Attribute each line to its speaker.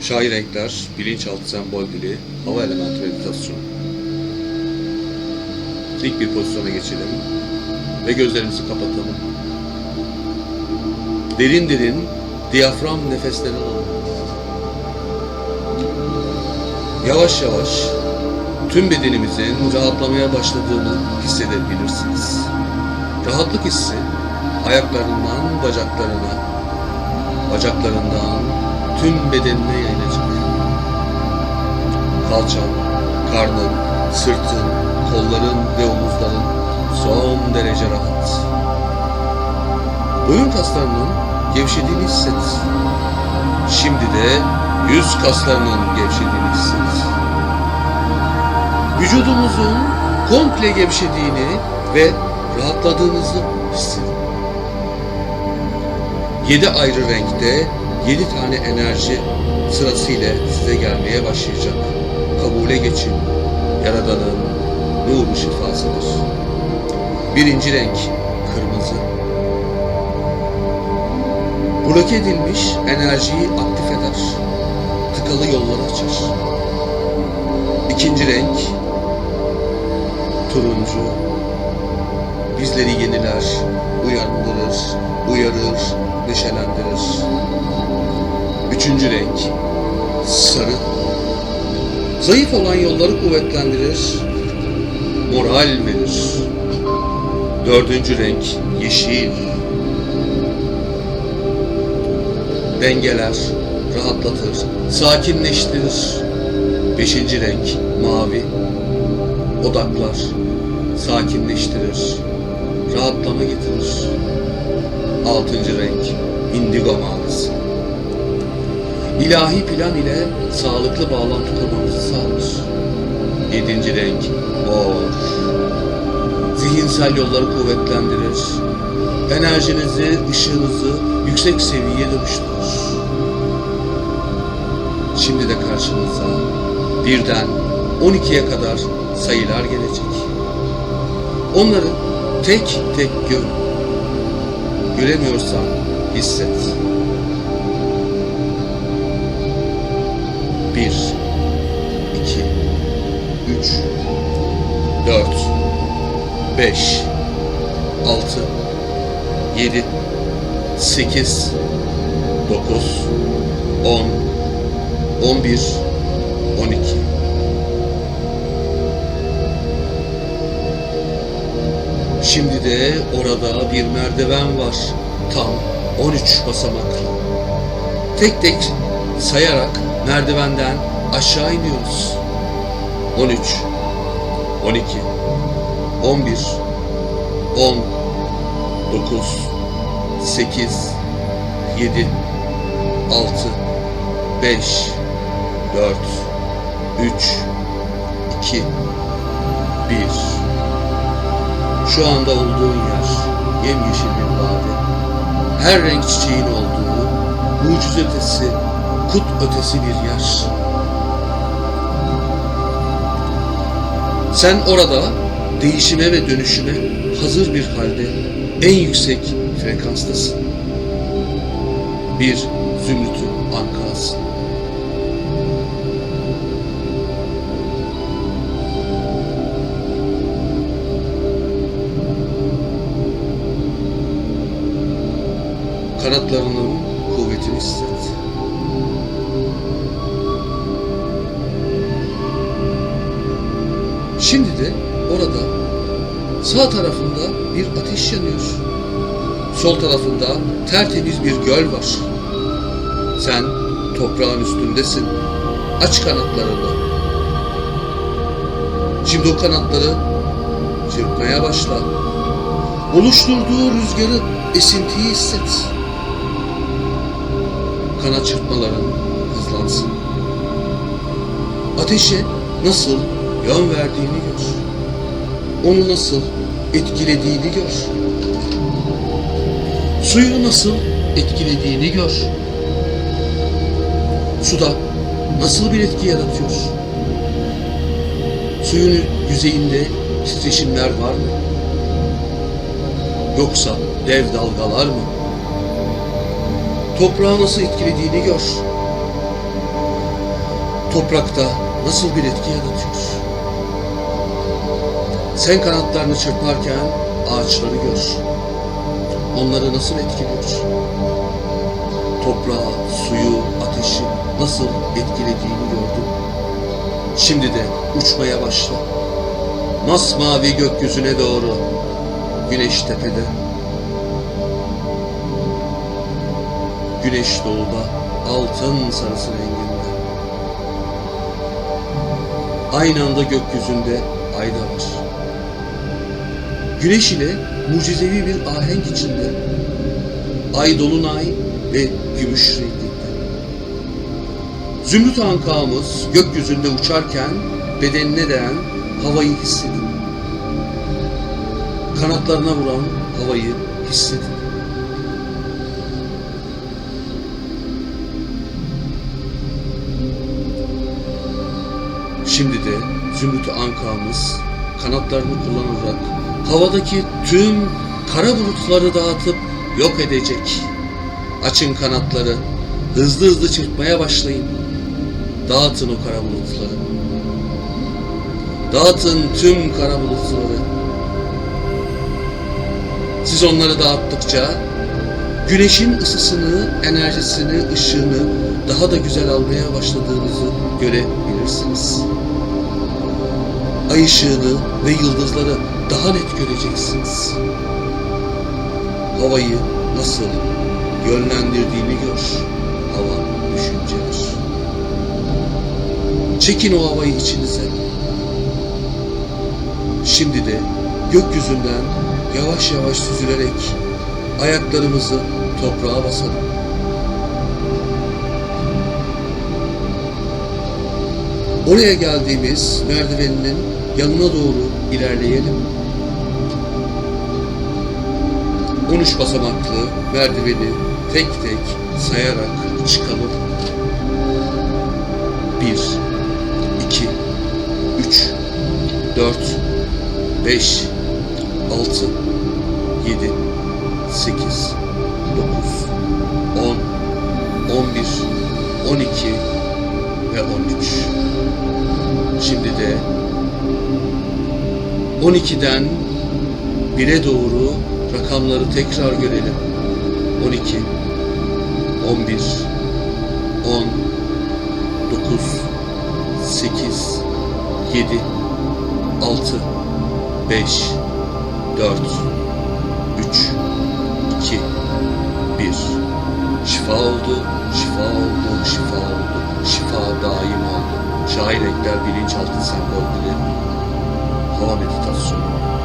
Speaker 1: Şair renkler, bilinçaltı sembol dili, hava elementi meditasyon. Dik bir pozisyona geçelim ve gözlerimizi kapatalım. Derin derin diyafram nefesleri alalım. Yavaş yavaş tüm bedenimizin rahatlamaya başladığını hissedebilirsiniz. Rahatlık hissi ayaklarından bacaklarına, bacaklarından tüm bedenine yayılacak. Kalçan, karnın, sırtın, kolların ve omuzların son derece rahat. Boyun kaslarının gevşediğini hisset. Şimdi de yüz kaslarının gevşediğini hisset. Vücudumuzun komple gevşediğini ve rahatladığınızı hissedin. Yedi ayrı renkte yedi tane enerji sırasıyla size gelmeye başlayacak. Kabule geçin. Yaradan'ın nuru şifasıdır. Birinci renk kırmızı. Bloke edilmiş enerjiyi aktif eder. Tıkalı yolları açar. İkinci renk turuncu. Bizleri yeniler, neşelendirir. Üçüncü renk sarı. Zayıf olan yolları kuvvetlendirir, moral verir. Dördüncü renk yeşil. Dengeler, rahatlatır, sakinleştirir. Beşinci renk mavi. Odaklar, sakinleştirir, rahatlama getirir. Altıncı renk indigo mavisi. İlahi plan ile sağlıklı bağlantı kurmanızı sağlar. Yedinci renk mor. Zihinsel yolları kuvvetlendirir. Enerjinizi, ışığınızı yüksek seviyeye dönüştürür. Şimdi de karşınıza birden 12'ye kadar sayılar gelecek. Onları tek tek gör göremiyorsan hisset. 1 2 3 4 5 6 7 8 9 10 11 12 Şimdi de orada bir merdiven var. Tam 13 basamaklı. Tek tek sayarak merdivenden aşağı iniyoruz. 13, 12, 11, 10, 9, 8, 7, 6, 5, 4, 3, 2, 1. Şu anda olduğun yer yemyeşil bir vadi. Her renk çiçeğin olduğu, mucize ötesi, kut ötesi bir yer. Sen orada değişime ve dönüşüme hazır bir halde en yüksek frekanstasın. Bir zümrütün ankasın. Kanatlarının kuvvetini hisset. Şimdi de orada sağ tarafında bir ateş yanıyor. Sol tarafında tertemiz bir göl var. Sen toprağın üstündesin. Aç kanatlarını. Şimdi o kanatları çırpmaya başla. Oluşturduğu rüzgarı, esintiyi hisset. Kanat çırpmaların hızlansın. Ateşe nasıl yön verdiğini gör. Onu nasıl etkilediğini gör. Suyu nasıl etkilediğini gör. Suda nasıl bir etki yaratıyor? Suyun yüzeyinde titreşimler var mı? Yoksa dev dalgalar mı? Toprağı nasıl etkilediğini gör. toprakta nasıl bir etki yaratıyor? Sen kanatlarını çırparken ağaçları gör. Onları nasıl etkiliyor? Toprağı, suyu, ateşi nasıl etkilediğini gördüm. Şimdi de uçmaya başla. Masmavi gökyüzüne doğru. Güneş tepede. Güneş doğuda altın sarısı renginde. Aynı anda gökyüzünde ay da var. Güneş ile mucizevi bir ahenk içinde. Ay dolunay ve gümüş renklikte. Zümrüt ankamız gökyüzünde uçarken bedenine değen havayı hissedin. Kanatlarına vuran havayı hissedin. Şimdi de Zümrüt Ankamız kanatlarını kullanarak havadaki tüm kara bulutları dağıtıp yok edecek. Açın kanatları, hızlı hızlı çırpmaya başlayın. Dağıtın o kara bulutları. Dağıtın tüm kara bulutları. Siz onları dağıttıkça güneşin ısısını, enerjisini, ışığını daha da güzel almaya başladığınızı görebilirsiniz. Ay ışığını ve yıldızları daha net göreceksiniz. Havayı nasıl yönlendirdiğini gör. Hava düşüncedir. Çekin o havayı içinize. Şimdi de gökyüzünden yavaş yavaş süzülerek ayaklarımızı toprağa basalım. Oraya geldiğimiz merdiveninin yanına doğru ilerleyelim. 13 basamaklı merdiveni tek tek sayarak çıkalım. 1 2 3 4 5 6 7 8 9 10 11 12 Şimdi de 12'den 1'e doğru rakamları tekrar görelim. 12 11 10 9 8 7 6 5 4 3 2 1 Şifa oldu, şifa oldu, şifa oldu, şifa daim Şahin Ekler Bilinçaltı Sembolleri Hava Meditasyonu